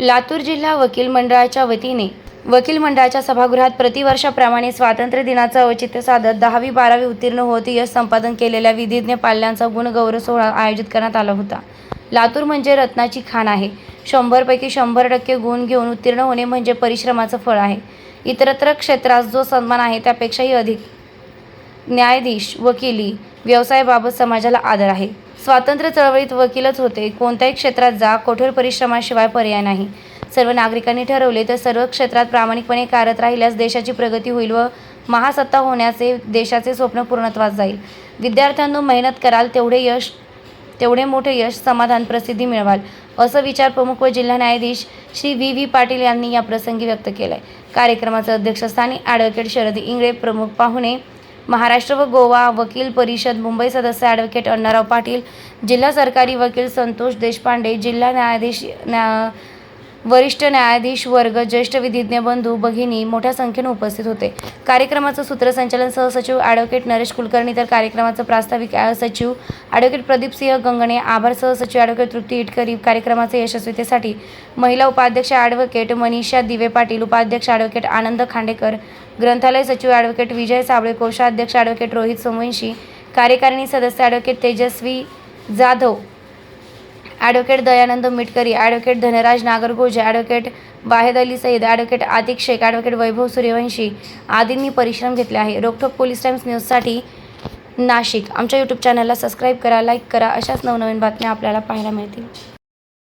लातूर जिल्हा वकील मंडळाच्या वतीने वकील मंडळाच्या सभागृहात प्रतिवर्षाप्रमाणे स्वातंत्र्य दिनाचं औचित्य साधत दहावी बारावी उत्तीर्ण होत यश संपादन केलेल्या विधिज्ञ पाल्यांचा गुणगौरव सोहळा आयोजित करण्यात आला होता. लातूर म्हणजे रत्नाची खाण आहे. शंभरपैकी शंभर टक्के गुण घेऊन उत्तीर्ण होणे म्हणजे परिश्रमाचं फळ आहे. इतरत्र क्षेत्रात जो सन्मान आहे त्यापेक्षाही अधिक. न्यायाधीश वकिली व्यवसायाबाबत समाजाला आदर आहे. स्वातंत्र्य चळवळीत वकीलच होते. कोणत्याही क्षेत्रात जा कठोर परिश्रमाशिवाय पर्याय नाही. सर्व नागरिकांनी ठरवले तर सर्व क्षेत्रात प्रामाणिकपणे कार्यरत राहिल्यास देशाची प्रगती होईल व महासत्ता होण्याचे देशाचे स्वप्न पूर्णत्वास जाईल. विद्यार्थ्यांनो मेहनत कराल तेवढे यश तेवढे मोठे यश समाधान प्रसिद्धी मिळवाल असं विचार प्रमुख व जिल्हा न्यायाधीश श्री व्ही. व्ही. पाटील यांनी या प्रसंगी व्यक्त आहे कार्यक्रमाचं अध्यक्षस्थानी ॲडव्होकेट शरद इंगळे प्रमुख पाहुणे महाराष्ट्र व गोवा वकील परिषद मुंबई सदस्य ॲडव्होकेट अण्णाराव पाटील जिल्हा सरकारी वकील संतोष देशपांडे जिल्हा न्यायाधीश न्या वरिष्ठ न्यायाधीश वर्ग ज्येष्ठ विधिज्ञ बंधू भगिनी मोठ्या संख्येने उपस्थित होते. कार्यक्रमाचं सूत्रसंचालन सहसचिव ॲडव्होकेट नरेश कुलकर्णी तर कार्यक्रमाचं प्रास्ताविक सचिव ॲडव्होकेट प्रदीपसिंह गंगणे आभार सहसचिव ॲडव्होकेट तृप्ती इटकरी कार्यक्रमाच्या यशस्वीतेसाठी महिला उपाध्यक्ष ॲडव्होकेट मनीषा दिवे पाटील उपाध्यक्ष ॲडव्होकेट आनंद खांडेकर ग्रंथालय सचिव ॲडव्होकेट विजय साबळे कोषाध्यक्ष ॲडव्होकेट रोहित सोमवंशी कार्यकारिणी सदस्य advocate Tejaswi Jadhav advocate Dayanand Mitkari advocate Dhanraj Nagargoje advocate Wahed Ali Sayeed advocate Atik Shaikh advocate Vaibhav Suryavanshi आदींनी परिश्रम घेतले आहे. रोखोक पोलीस टाइम्स न्यूजसाठी नाशिक. आमच्या यूट्यूब चॅनलला सबस्क्राईब करा लाईक करा. अशाच नवनवीन बातम्या आपल्याला पाहायला मिळतील.